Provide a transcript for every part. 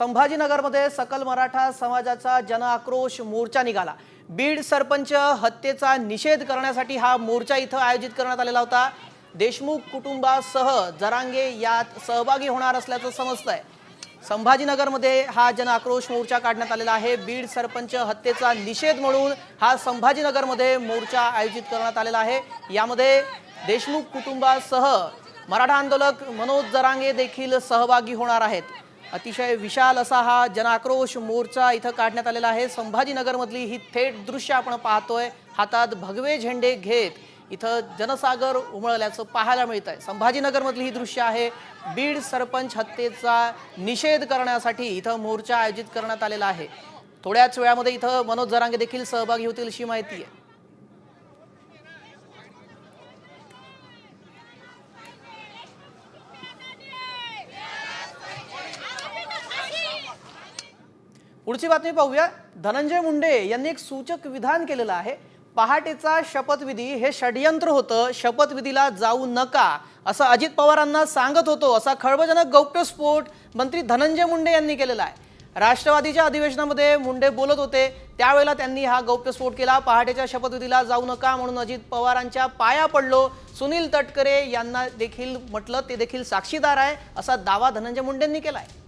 संभाजीनगरमध्ये सकल मराठा समाजाचा जनआक्रोश मोर्चा निघाला. बीड सरपंच हत्येचा निषेध करण्यासाठी हा मोर्चा इथं आयोजित करण्यात आलेला होता. देशमुख कुटुंबासह जरांगे यात सहभागी होणार असल्याचं समजतंय. संभाजीनगरमध्ये हा जनआक्रोश मोर्चा काढण्यात आलेला आहे. बीड सरपंच हत्येचा निषेध म्हणून हा संभाजीनगरमध्ये मोर्चा आयोजित करण्यात आलेला आहे. यामध्ये देशमुख कुटुंबासह मराठा आंदोलक मनोज जरांगे देखील सहभागी होणार आहेत. अतिशय विशाल असा हा जनाक्रोश मोर्चा इथं काढण्यात आलेला आहे. संभाजीनगरमधली ही थेट दृश्य आपण पाहतोय. हातात भगवे झेंडे घेत इथं जनसागर उमळल्याचं पाहायला मिळत आहे संभाजीनगरमधली ही दृश्य आहे. बीड सरपंच हत्येचा निषेध करण्यासाठी इथं मोर्चा आयोजित करण्यात आलेला आहे. थोड्याच वेळामध्ये इथं मनोज जरांगे देखील सहभागी होतील अशी माहिती आहे. पुढची बातमी पाहूया. धनंजय मुंडे यांनी एक सूचक विधान केलेलं आहे. पहाटेचा शपथविधी हे षडयंत्र होतं. शपथविधीला जाऊ नका असं अजित पवारांना सांगत होतो. असा खळबळजनक गौप्यस्फोट मंत्री धनंजय मुंडे यांनी केलेला आहे. राष्ट्रवादीच्या अधिवेशनामध्ये मुंडे बोलत होते. त्यावेळेला त्यांनी हा गौप्यस्फोट केला. पहाटेच्या शपथविधीला जाऊ नका म्हणून अजित पवारांच्या पाया पडलो. सुनील तटकरे यांना देखील म्हटलं ते देखील साक्षीदार आहे असा दावा धनंजय मुंडेंनी केला आहे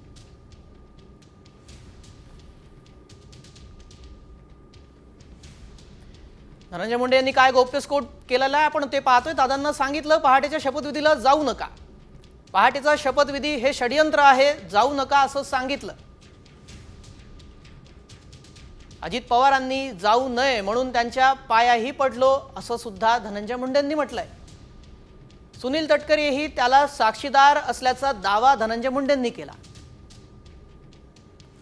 धनंजय मुंडे यांनी काय गौप्यस्फोट केलेला आहे? आपण ते पाहतोय. दादांना सांगितलं पहाटेच्या शपथविधीला जाऊ नका. पहाटेचा शपथविधी हे षडयंत्र आहे जाऊ नका असं सांगितलं. अजित पवारांनी जाऊ नये म्हणून त्यांच्या पायाही पडलो असं सुद्धा धनंजय मुंडेंनी म्हटलंय. सुनील तटकरेही त्याला साक्षीदार असल्याचा दावा धनंजय मुंडेंनी केला.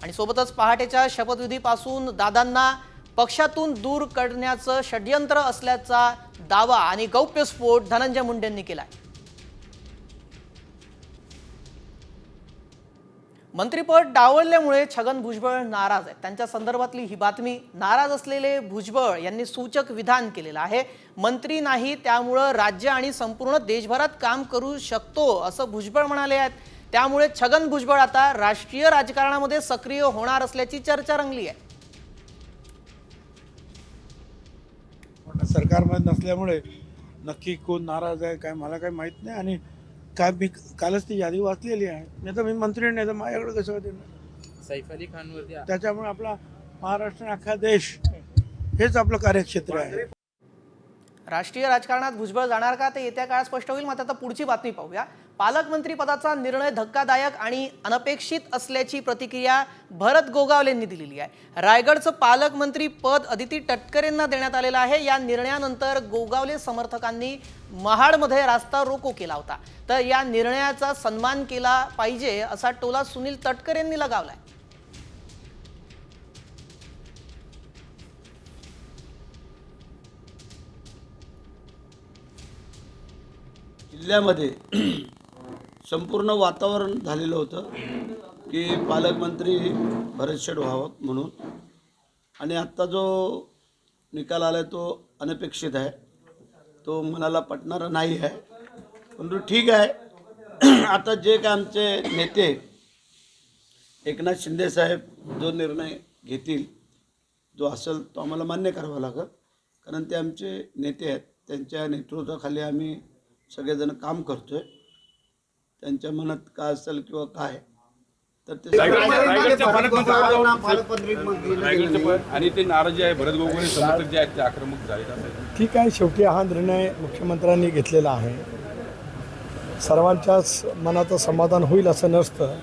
आणि सोबतच पहाटेच्या शपथविधीपासून दादांना पक्षातून दूर करण्याचं षडयंत्र असल्याचा दावा आणि गौप्यस्फोट धनंजय मुंडेंनी केलाय. मंत्रिपद डावळल्यामुळे छगन भुजबळ नाराज आहेत. त्यांच्या संदर्भातली ही बातमी नाराज असलेले भुजबळ यांनी सूचक विधान केलेलं आहे. मंत्री नाही त्यामुळं राज्य आणि संपूर्ण देशभरात काम करू शकतो असं भुजबळ म्हणाले आहेत. त्यामुळे छगन भुजबळ आता राष्ट्रीय राजकारणामध्ये सक्रिय होणार असल्याची चर्चा रंगली आहे. सरकारमध्ये नसल्यामुळे नक्की कोण नाराज आहे काय मला काही माहीत नाही. आणि काय मी कालच ती यादी वाचलेली आहे. नाही तर मी मंत्री नाही तर माझ्याकडे कसं देणार सैफ अली खानवरती त्याच्यामुळे आपला महाराष्ट्र अख्खा देश हेच आपलं कार्यक्षेत्र आहे. राष्ट्रीय राजकारणात भुजबळ जाणार का? ते येत्या काळात स्पष्ट होईल. मात्र आता पुढची बातमी पाहूया. पालकमंत्री पदाचा निर्णय धक्कादायक आणि अनपेक्षित असल्याची प्रतिक्रिया भरत गोगावलेंनी दिलेली आहे. रायगडचं पालकमंत्री पद अदिती टटकरेंना देण्यात आलेलं आहे. या निर्णयानंतर गोगावले समर्थकांनी महाडमध्ये रास्ता रोको केला होता. तर या निर्णयाचा सन्मान केला पाहिजे असा टोला सुनील तटकरेंनी लगावलाय. जिल्ह्यामध्ये संपूर्ण वातावरण झालेलं होतं की पालकमंत्री भरत शेठ व्हावं म्हणून. आणि आत्ता जो निकाल आला आहे तो अनपेक्षित आहे. तो मनाला पटणारा नाही आहे. परंतु ठीक आहे. आता जे काय आमचे नेते एकनाथ शिंदेसाहेब जो निर्णय घेतील जो असेल तो आम्हाला मान्य करावा लागेल. कारण ते आमचे नेते आहेत. त्यांच्या नेतृत्वाखाली आम्ही सगळेजण काम करतो आहे त्यांच्या मनात काय असेल किंवा काय तर ते आणि ते नाराजी आहे भरत गोगोले समर्थक जे आहेत ते आक्रमक झाले ठीक आहे शेवटी हा निर्णय मुख्यमंत्र्यांनी घेतलेला आहे. सर्वांच्याच मनाचं समाधान होईल असं नसतं.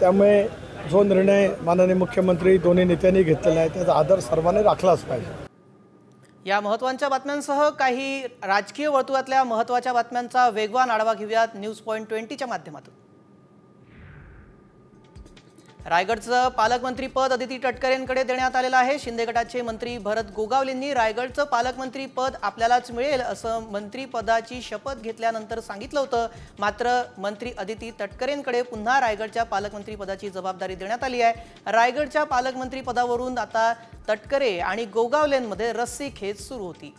त्यामुळे जो निर्णय माननीय मुख्यमंत्री दोन्ही नेत्यांनी घेतलेला आहे त्याचा आदर सर्वांनी राखलाच पाहिजे. या महत्त्वांच्या बातम्यांसह काही राजकीय वर्तुळातल्या महत्त्वाच्या बातम्यांचा वेगवान आढावा घेऊयात न्यूज पॉईंट ट्वेंटीच्या माध्यमातून. रायगडचं पालकमंत्रीपद अदिती तटकरेंकडे देण्यात आलेलं आहे. शिंदे गटाचे मंत्री भरत गोगावलेंनी रायगडचं पालकमंत्रीपद आपल्यालाच मिळेल असं मंत्रीपदाची शपथ घेतल्यानंतर सांगितलं होतं. मात्र मंत्री अदिती तटकरेंकडे पुन्हा रायगडच्या पालकमंत्रीपदाची जबाबदारी देण्यात आली आहे. रायगडच्या पालकमंत्रीपदावरून आता तटकरे आणि गोगावलेंमध्ये रस्सी खेच सुरू होती.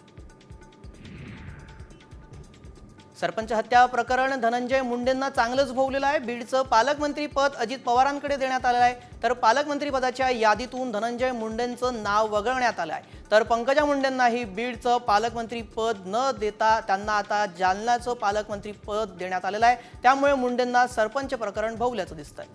सरपंच हत्या प्रकरण धनंजय मुंडेंना चांगलंच भोवलेलं आहे. बीडचं पालकमंत्री पद अजित पवारांकडे देण्यात आलेलं आहे. तर पालकमंत्रीपदाच्या यादीतून धनंजय मुंडेंचं नाव वगळण्यात आलं आहे. तर पंकजा मुंडेंनाही बीडचं पालकमंत्री पद न देता त्यांना आता जालन्याचं पालकमंत्री पद देण्यात आलेलं आहे. त्यामुळे मुंडेंना सरपंच प्रकरण भोवल्याचं दिसतंय.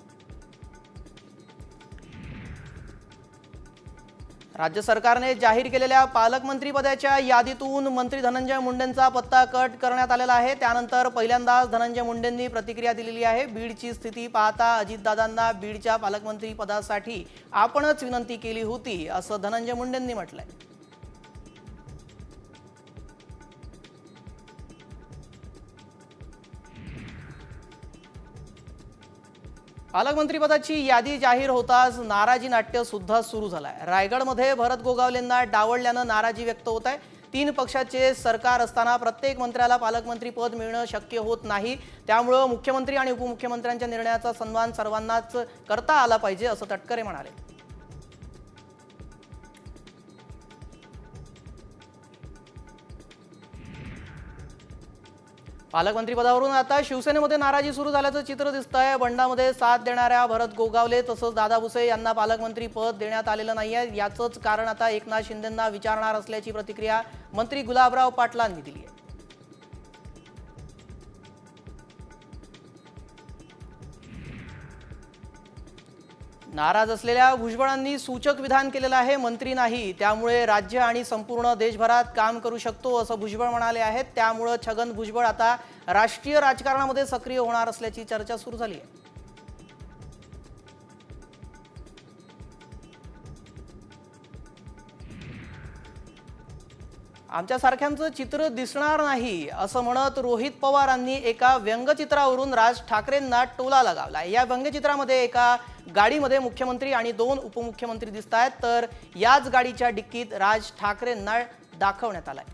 राज्य सरकारने जाहीर केलेल्या पालकमंत्री पदाच्या यादीतून मंत्री धनंजय मुंडेंचा पत्ता कट करण्यात आलेला आहे. त्यानंतर पहिल्यांदाच धनंजय मुंडेंनी प्रतिक्रिया दिलेली आहे. बीडची स्थिती पाहता अजितदादांना बीडच्या पालकमंत्री पदासाठी आपणच विनंती केली होती असं धनंजय मुंडेंनी म्हटलंय. पालकमंत्रीपदाची यादी जाहीर होताच नाराजी नाट्य सुद्धा सुरू झालंय. रायगडमध्ये भरत गोगावलेंना डावळल्यानं नाराजी व्यक्त होत आहे. तीन पक्षाचे सरकार असताना प्रत्येक मंत्र्याला पालकमंत्री पद मिळणं शक्य होत नाही. त्यामुळं मुख्यमंत्री आणि उपमुख्यमंत्र्यांच्या निर्णयाचा सन्मान सर्वांनाच करता आला पाहिजे असं तटकरे म्हणाले. पालकमंत्री पदावरून आता शिवसेनेमध्ये नाराजी सुरू झाल्याचं चित्र दिसत आहे बंडामध्ये साथ देणाऱ्या भरत गोगावले तसंच दादा भुसे यांना पालकमंत्री पद देण्यात आलेलं नाही आहे याचंच कारण आता एकनाथ शिंदेंना विचारणार असल्याची प्रतिक्रिया मंत्री गुलाबराव पाटलांनी दिली आहे नाराज असलेल्या भुजबळांनी सूचक विधान केलेलं आहे मंत्री नाही. त्यामुळे राज्य आणि संपूर्ण देशभरात काम करू शकतो असं भुजबळ म्हणाले आहेत. त्यामुळं छगन भुजबळ आता राष्ट्रीय राजकारणामध्ये सक्रिय होणार असल्याची चर्चा सुरू झाली आहे. आमच्यासारख्यांचं चित्र दिसणार नाही असं म्हणत रोहित पवारांनी एका व्यंगचित्रावरून राज ठाकरेंना टोला लगावला. या व्यंगचित्रामध्ये एका गाडीमध्ये मुख्यमंत्री आणि दोन उपमुख्यमंत्री दिसत आहेत तर याच गाडीच्या डिक्कीत राज ठाकरेंना दाखवण्यात आलाय.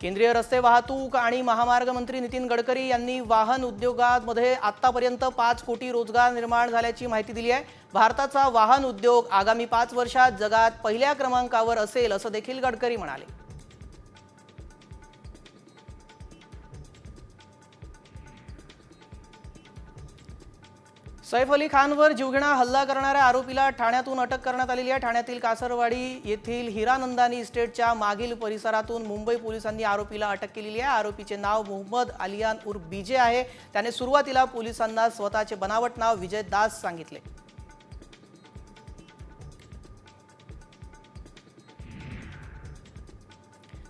केंद्रीय रस्ते वाहतूक आणि महामार्ग मंत्री नितीन गडकरी यांनी वाहन उद्योगामध्ये आतापर्यंत पाच कोटी रोजगार निर्माण झाल्याची माहिती दिली आहे. भारताचा वाहन उद्योग आगामी पाच वर्षात जगात पहिल्या क्रमांकावर असेल असं देखील गडकरी म्हणाले. सैफ अली खानवर जीवघेणा हल्ला करणाऱ्या आरोपीला ठाण्यातून अटक करण्यात आलेली आहे. ठाण्यातील कासरवाडी येथील हिरानंदानी इस्टेटच्या मागील परिसरातून मुंबई पोलिसांनी आरोपीला अटक केलेली आहे. आरोपीचे नाव मोहम्मद अलियान उर्फ बीजे आहे. त्याने सुरुवातीला पोलिसांना स्वतःचे बनावट नाव विजय दास सांगितले.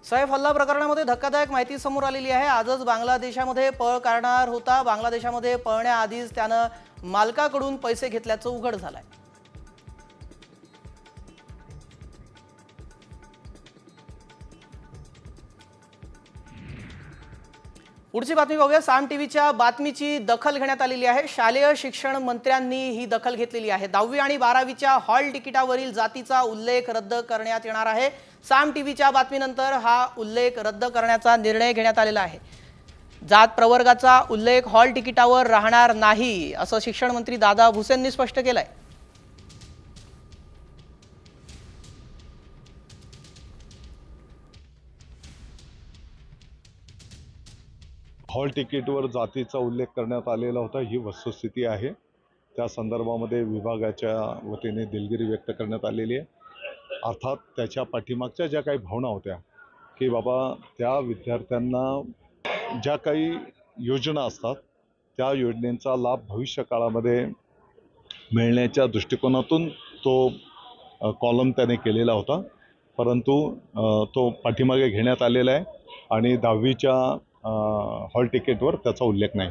साहेब हल्ला प्रकरणामध्ये धक्कादायक माहिती समोर आलेली आहे. आजच बांगलादेशामध्ये पळ काढणार होता. बांगलादेशामध्ये पळण्याआधीच त्यानं मालकाकडून पैसे घेतल्याचं उघड झालंय. पुढची बातमी पाहूया साम टीव्हीच्या बातमीची दखल घेण्यात आलेली आहे. शालेय शिक्षण मंत्र्यांनी ही दखल घेतलेली आहे. दहावी आणि बारावीच्या हॉल तिकिटावरील जातीचा उल्लेख रद्द करण्यात येणार आहे. साम टीव्हीच्या बातमीनंतर हा उल्लेख रद्द करण्याचा निर्णय घेण्यात आलेला आहे. जात प्रवर्गाचा उल्लेख हॉल तिकिटावर राहणार नाही असं शिक्षण मंत्री दादा भुसेंनी स्पष्ट केलंय. हॉल तिकीटवर जातीचा उल्लेख करण्यात आलेला होता ही वस्तुस्थिती आहे. त्या संदर्भामध्ये विभागाच्या वतीने दिलगिरी व्यक्त करण्यात आलेली आहे. अर्थात त्याच्या पाठीमागच्या ज्या काही भावना होत्या की बाबा त्या विद्यार्थ्यांना ज्या काही योजना असतात त्या योजनेचा लाभ भविष्य काळामध्ये मिळण्याच्या दृष्टिकोनातून तो कॉलम त्याने केलेला होता. परंतु तो पाठीमागे घेण्यात आलेला आहे आणि दहावीच्या हॉल तिकीटवर त्याचा उल्लेख नाही.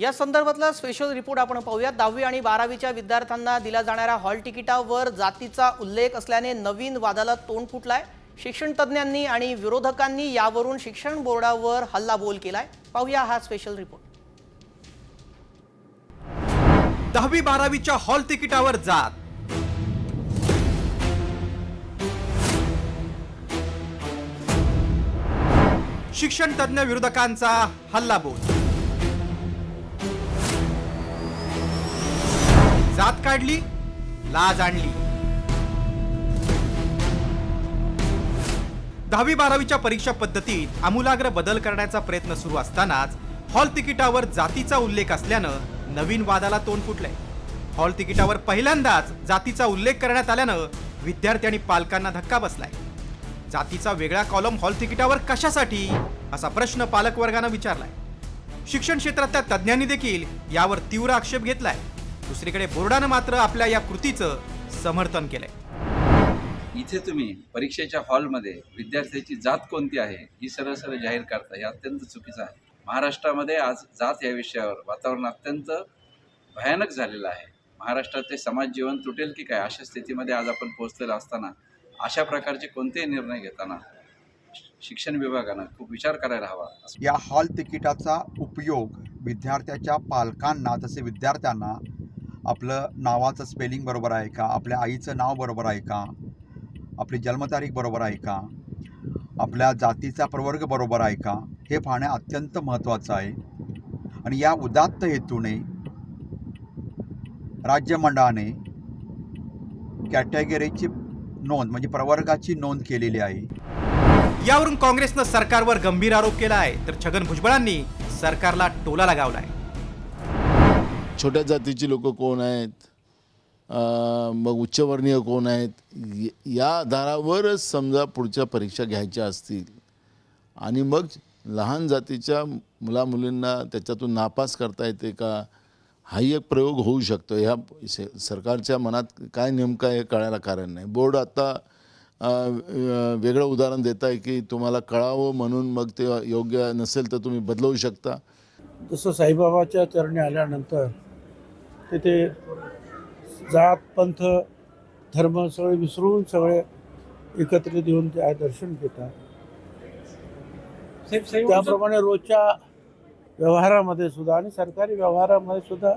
या संदर्भातला स्पेशल रिपोर्ट आपण पाहूया दहावी आणि बारावीच्या विद्यार्थ्यांना दिल्या जाणाऱ्या हॉल तिकिटावर जातीचा उल्लेख असल्याने नवीन वादाला तोंड फुटलाय. शिक्षण तज्ज्ञांनी आणि विरोधकांनी यावरून शिक्षण बोर्डावर हल्लाबोल केलाय. पाहूया हा स्पेशल रिपोर्ट दहावी बारावीच्या हॉल तिकिटावर जात. शिक्षण तज्ज्ञ विरोधकांचा हल्लाबोल. जात काढली लाज आणली. दहावी बारावीच्या परीक्षा पद्धतीत आमूलाग्र बदल करण्याचा प्रयत्न सुरू असतानाच हॉल तिकिटावर जातीचा उल्लेख असल्यानं नवीन वादाला तोंड फुटलंय. हॉल तिकिटावर पहिल्यांदाच जातीचा उल्लेख करण्यात आल्यानं विद्यार्थी आणि पालकांना धक्का बसलाय. जातीचा वेगळा कॉलम हॉल तिकिटावर कशासाठी? असा प्रश्न पालकवर्गानं विचारलाय. शिक्षण क्षेत्रातल्या तज्ज्ञांनी देखील यावर तीव्र आक्षेप घेतलाय. दुसरीकडे बोर्डानं मात्र आपल्या या कृतीचं समर्थन केलंय. इथे तुम्ही परीक्षेच्या हॉलमध्ये विद्यार्थ्याची जात कोणती आहे ही सरळ सरळ जाहीर करता हे अत्यंत चुकीचं आहे. महाराष्ट्रामध्ये आज जात या विषयावर वातावरण अत्यंत भयानक झालेलं आहे. महाराष्ट्रात ते समाज जीवन तुटेल की काय अशा स्थितीमध्ये आज आपण पोहोचलेलो असताना अशा प्रकारचे कोणतेही निर्णय घेताना शिक्षण विभागानं खूप विचार करायला हवा. या हॉल तिकिटाचा उपयोग विद्यार्थ्याच्या पालकांना तसे विद्यार्थ्यांना आपलं नावाचं स्पेलिंग बरोबर आहे का? आपल्या आईचं नाव बरोबर आहे का? आपली जन्मतारीख बरोबर आहे का? आपल्या जातीचा प्रवर्ग बरोबर आहे का? हे पाहणे अत्यंत महत्त्वाचं आहे. आणि या उदात्त हेतूने राज्यमंडळाने कॅटेगरीची नोंद म्हणजे प्रवर्गाची नोंद केलेली आहे. यावरून काँग्रेसनं सरकारवर गंभीर आरोप केला आहे. तर छगन भुजबळांनी सरकारला टोला लगावलाय. छोट्या जातीची लोक कोण आहेत? मग उच्चवर्णीय कोण आहेत? या आधारावरच समजा पुढच्या परीक्षा घ्यायच्या असतील. आणि मग लहान जातीच्या मुलामुलींना त्याच्यातून नापास करता येते का? हाही एक प्रयोग होऊ शकतो. ह्या सरकारच्या मनात काय नेमकं आहे हे कळायला कारण नाही. बोर्ड आता वेगळं उदाहरण देत आहे की तुम्हाला कळावं म्हणून मग ते योग्य नसेल तर तुम्ही बदलवू शकता. जसं साईबाबाच्या चरणी आल्यानंतर तिथे जात पंथ धर्म सगळे विसरून सगळे एकत्रित येऊन ते दर्शन घेतात. त्याप्रमाणे रोजच्या व्यवहारामध्ये सुद्धा आणि सरकारी व्यवहारामध्ये सुद्धा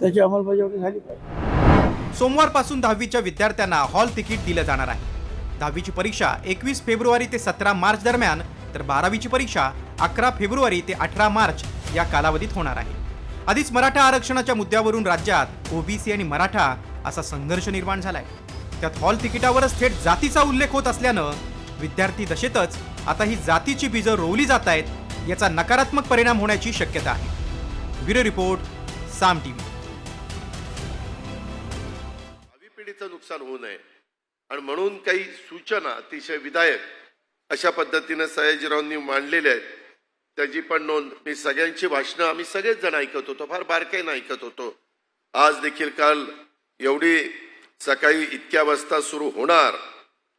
त्याची अंमलबजावणी झाली पाहिजे. सोमवारपासून दहावीच्या विद्यार्थ्यांना हॉल तिकीट दिलं जाणार आहे. दहावीची परीक्षा एकवीस फेब्रुवारी ते सतरा मार्च दरम्यान तर बारावीची परीक्षा अकरा फेब्रुवारी ते अठरा मार्च या कालावधीत होणार आहे. आधीच मराठा आरक्षणाच्या मुद्द्यावरून राज्यात ओबीसी आणि मराठा असा संघर्ष निर्माण झालाय. त्यात हॉल तिकिटावरच थेट जातीचा उल्लेख होत असल्यानं विद्यार्थी दशेतच आता ही जातीची बीजं रोवली जात आहेत याचा नकारात्मक परिणाम होण्याची शक्यता आहे. Bureau report Saam TV. भावी पिढीचं नुकसान होऊ नये. आणि म्हणून काही सूचना अतिशय विधायक अशा पद्धतीनं सयाजीरावांनी मांडलेल्या आहेत. त्याची पण नोंद. मी सगळ्यांची भाषणं आम्ही सगळेच जण ऐकत होतो फार बारकाईनं ऐकत होतो. आज देखील काल एवढी सकाळी इतक्या वाजता सुरू होणार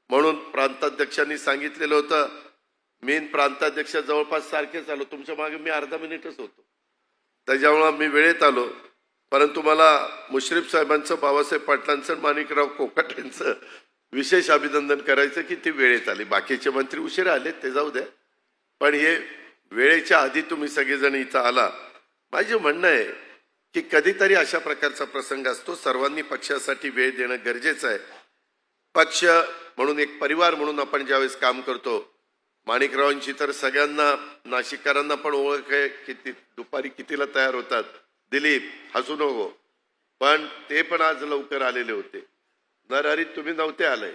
म्हणून प्रांताध्यक्षांनी सांगितलेलं होतं. मेन प्रांताध्यक्ष जवळपास सारखेच आलो. तुमच्या मागे मी अर्धा मिनिटच होतो. त्याच्यामुळं मी वेळेत आलो. परंतु मला मुश्रीफ साहेबांचं बाबासाहेब पाटलांचं आणि माणिकराव कोकाट यांचं विशेष अभिनंदन करायचं की ती वेळेत आली. बाकीचे मंत्री उशिरा आले ते जाऊ द्या. पण हे वेळेच्या आधी तुम्ही सगळेजण इथं आला. माझे म्हणणं आहे की कधीतरी अशा प्रकारचा प्रसंग असतो. सर्वांनी पक्षासाठी वेळ देणं गरजेचं आहे. पक्ष म्हणून एक परिवार म्हणून आपण ज्यावेळेस काम करतो माणिकरावांची तर सगळ्यांना नाशिककरांना पण ओळख आहे किती दुपारी कितीला तयार होतात. दिलीप हसू नको. पण ते पण आज लवकर आलेले होते. नरहरी तुम्ही नव्हते आलंय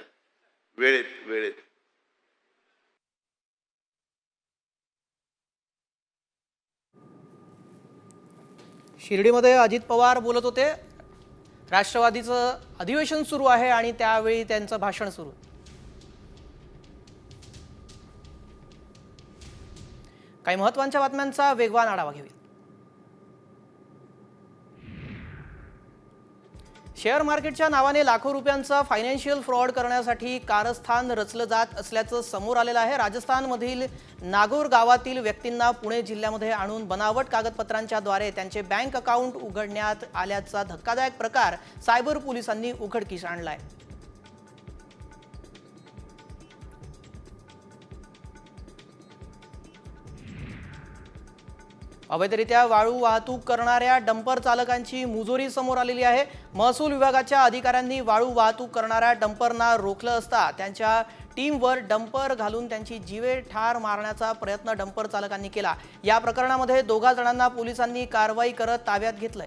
वेळेत वेळेत. शिर्डीमध्ये अजित पवार बोलत होते. राष्ट्रवादीचं अधिवेशन सुरू आहे आणि त्यावेळी त्यांचं भाषण सुरू. काही महत्त्वाच्या बातम्यांचा वेगवान आढावा घेऊया. शेअर मार्केटच्या नावाने लाखो रुपयांचा फायनान्शियल फ्रॉड करण्यासाठी कारस्थान रचलं जात असल्याचं समोर आलेलं आहे. राजस्थानमधील नागोर गावातील व्यक्तींना पुणे जिल्ह्यामध्ये आणून बनावट कागदपत्रांच्या द्वारे त्यांचे बँक अकाउंट उघडण्यात आल्याचा धक्कादायक प्रकार सायबर पोलिसांनी उघडकीस आणलाय. अवैधरित्या वाळू वाहतूक करणाऱ्या डंपर चालकांची मुजोरी समोर आलेली आहे. महसूल विभागाच्या अधिकाऱ्यांनी वाळू वाहतूक करणाऱ्या डंपरना रोखलं असता त्यांच्या टीमवर डंपर घालून त्यांची जीवे ठार मारण्याचा प्रयत्न डंपर चालकांनी केला. या प्रकरणामध्ये दोघा जणांना पोलिसांनी कारवाई करत ताब्यात घेतलंय.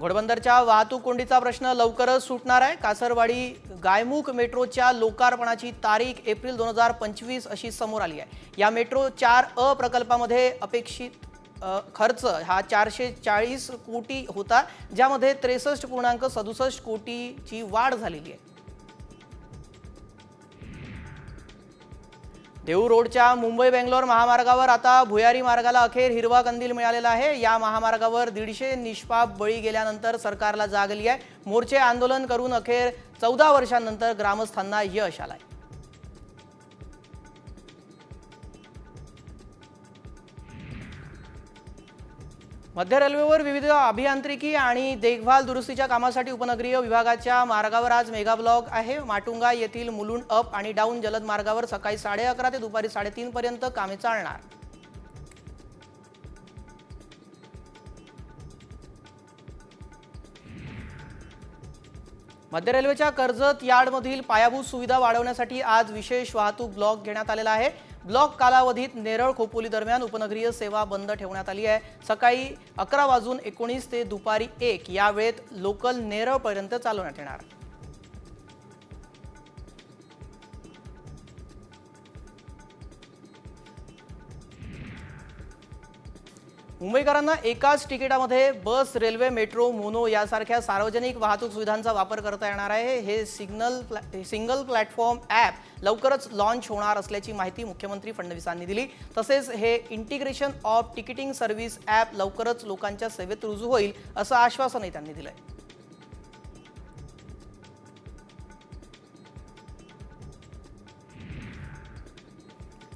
घोडबंदरच्या वाहतूक कोंडीचा प्रश्न लवकरच सुटणार आहे. कासरवाडी गायमुख मेट्रोच्या लोकार्पणाची तारीख एप्रिल दोन हजार पंचवीस अशी समोर आली आहे. या मेट्रो चार अ प्रकल्पामध्ये अपेक्षित खर्च हा चारशे चाळीस कोटी होता ज्यामध्ये त्रेसष्ट पूर्णांक सदुसष्ट कोटीची वाढ झालेली आहे. देहू रोडच्या मुंबई बेंगलोर महामार्गावर आता भुयारी मार्गाला अखेर हिरवा कंदील मिळालेला आहे. या महामार्गावर दीडशे निष्पाप बळी गेल्यानंतर सरकारला जागली आहे. मोर्चे आंदोलन करून अखेर चौदा वर्षांनंतर ग्रामस्थांना यश आलाय. मध्य रेल्वेवर विविध अभियांत्रिकी आणि देखभाल दुरुस्तीच्या कामासाठी उपनगरीय विभागाच्या मार्गावर आज मेगा ब्लॉक आहे. माटुंगा येथील मुलुंड अप आणि डाऊन जलद मार्गावर सकाळी साडे अकरा ते दुपारी साडेतीन पर्यंत कामे चालणार. मध्य रेल्वेच्या कर्जत यार्डमधील पायाभूत सुविधा वाढवण्यासाठी आज विशेष वाहतूक ब्लॉक घेण्यात आलेला आहे. ब्लॉक कालावधीत नेरळ खोपोली दरम्यान उपनगरीय सेवा बंद ठेवण्यात आली आहे. सकाळी अकरा वाजून एकोणीस ते दुपारी एक या वेळेत लोकल नेरळपर्यंत चालवण्यात येणार. मुंबईकरांना एकाच तिकिटामध्ये बस रेल्वे मेट्रो मोनो यासारख्या सार्वजनिक वाहतूक सुविधांचा वापर करता येणार आहे. हे सिग्नल प्लॅ सिंगल प्लॅटफॉर्म ॲप लवकरच लॉन्च होणार असल्याची माहिती मुख्यमंत्री फडणवीसांनी दिली. तसेच हे integration of ticketing service app लवकरच लोकांच्या सेवेत रुजू होईल असं आश्वासनही त्यांनी दिलंय.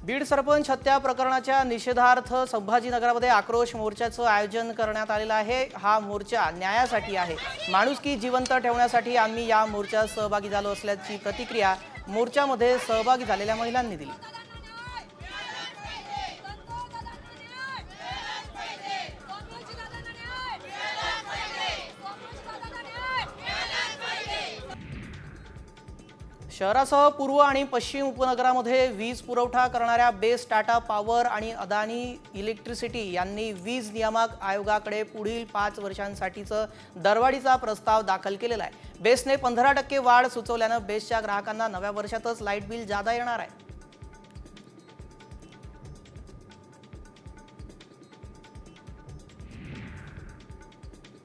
बीड सरपंच हत्या प्रकरणाच्या निषेधार्थ संभाजीनगरामध्ये आक्रोश मोर्चाचं आयोजन करण्यात आलेलं आहे. हा मोर्चा न्यायासाठी आहे. माणुसकी जिवंत ठेवण्यासाठी आम्ही या मोर्चात सहभागी झालो असल्याची प्रतिक्रिया मोर्चामध्ये सहभागी झालेल्या महिलांनी दिली. शहरासह पूर्व आणि पश्चिम उपनगरामध्ये वीज पुरवठा करणाऱ्या बेस टाटा पॉवर आणि अदानी इलेक्ट्रिसिटी यांनी वीज नियामक आयोगाकडे पुढील पाच वर्षांसाठीचं दरवाढीचा प्रस्ताव दाखल केलेला आहे. बेसने पंधरा टक्के वाढ सुचवल्यानं बेसच्या ग्राहकांना नव्या वर्षातच लाइट बिल जादा येणार आहे.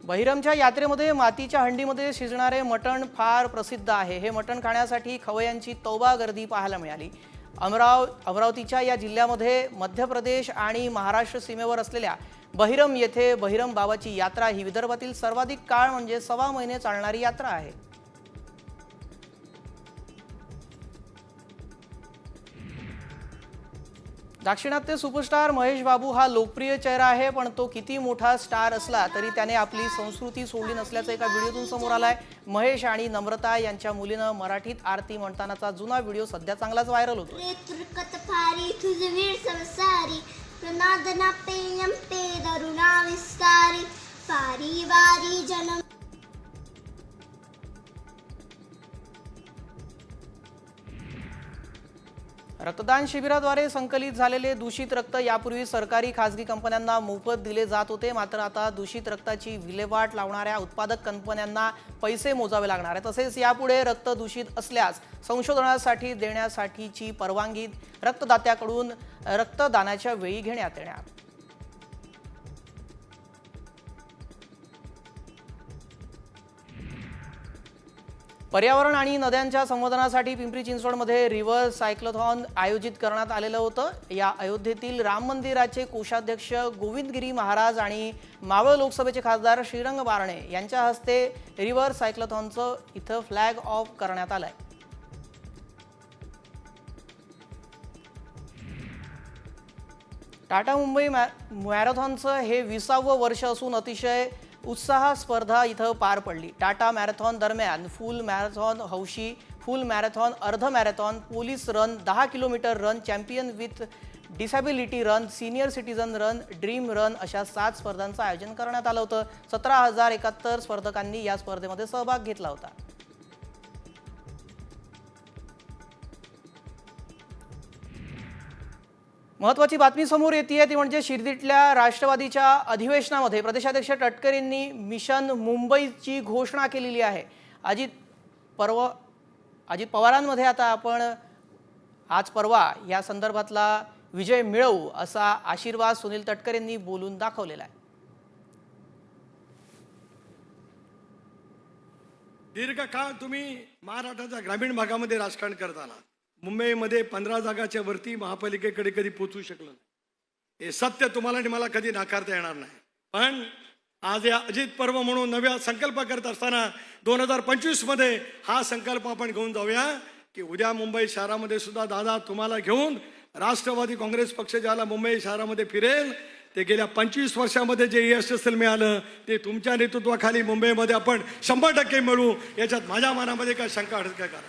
बहिरमच्या यात्रेमध्ये मातीच्या हंडीमध्ये शिजणारे मटण फार प्रसिद्ध आहे. हे मटण खाण्यासाठी खवयांची तौबा गर्दी पाहायला मिळाली. अमराव अमरावतीच्या या जिल्ह्यामध्ये मध्य प्रदेश आणि महाराष्ट्र सीमेवर असलेल्या बहिरम येथे बहिरम बाबाची यात्रा ही विदर्भातील सर्वाधिक काळ म्हणजे सव्वा महिने चालणारी यात्रा आहे. दाक्षिणात्य सुपरस्टार महेश बाबू हा लोकप्रिय चेहरा आहे पण तो किती मोठा स्टार असला तरी त्याने आपली संस्कृती सोडली नसल्याचं एका व्हिडिओतून समोर आलाय. महेश आणि नम्रता यांच्या मुलीनं मराठीत आरती म्हणतानाचा जुना व्हिडिओ सध्या चांगलाच व्हायरल होतो रक्तदान शिबिराद्वारे संकलित झालेले दूषित रक्त यापूर्वी सरकारी खासगी कंपन्यांना मोफत दिले जात होते. मात्र आता दूषित रक्ताची विल्हेवाट लावणाऱ्या उत्पादक कंपन्यांना पैसे मोजावे लागणार आहे तसेच यापुढे रक्त दूषित असल्यास संशोधनासाठी देण्यासाठीची परवानगी रक्तदात्याकडून रक्तदानाच्या वेळी घेण्यात येणार. पर्यावरण आणि नद्यांच्या संवर्धनासाठी पिंपरी चिंचवडमध्ये रिव्हर सायक्लोथॉन आयोजित करण्यात आलेलं होतं. या अयोध्येतील राम मंदिराचे कोषाध्यक्ष गोविंदगिरी महाराज आणि मावळ लोकसभेचे खासदार श्रीरंग बारणे यांच्या हस्ते रिव्हर सायक्लोथॉनचं इथं फ्लॅग ऑफ करण्यात आलंय. टाटा मुंबई मॅ मॅरेथॉनचं हे विसावं वर्ष असून अतिशय उत्साह स्पर्धा इथं पार पडली. टाटा मॅरेथॉन दरम्यान फुल मॅरेथॉन हौशी फुल मॅरेथॉन अर्ध मॅरेथॉन पोलीस रन दहा kilometre run champion with disability run senior citizen run dream run अशा सात स्पर्धांचं आयोजन करण्यात आलं होतं. सतरा हजार एकाहत्तर स्पर्धकांनी या स्पर्धेमध्ये सहभाग घेतला होता. महत्वाची बातमी समोर येते आहे ती म्हणजे शिर्डीतल्या राष्ट्रवादीच्या अधिवेशनामध्ये प्रदेशाध्यक्ष टटकरेंनी मिशन मुंबईची घोषणा केलेली आहे. अजित परवा अजित पवारांमध्ये आता आपण आज परवा या संदर्भातला विजय मिळवू असा आशीर्वाद सुनील तटकरेंनी बोलून दाखवलेला आहे. दीर्घकाळ तुम्ही महाराष्ट्राच्या ग्रामीण भागामध्ये राजकारण करत आला मुंबईमध्ये पंधरा जागाच्या वरती महापालिकेकडे कधी पोचू शकलं नाही. हे सत्य तुम्हाला आणि मला कधी नाकारता येणार नाही. पण आज या अजित पर्व म्हणून नव्या संकल्प करत असताना दोन हजार पंचवीसमध्ये हा संकल्प आपण घेऊन जाऊया की उद्या मुंबई शहरामध्ये सुद्धा दादा तुम्हाला घेऊन राष्ट्रवादी काँग्रेस पक्ष ज्याला मुंबई शहरामध्ये फिरेल ते गेल्या पंचवीस वर्षामध्ये जे यश असेल मिळालं ते तुमच्या नेतृत्वाखाली मुंबईमध्ये आपण शंभर टक्के मिळू याच्यात माझ्या मनामध्ये काय शंका अडत काय? करा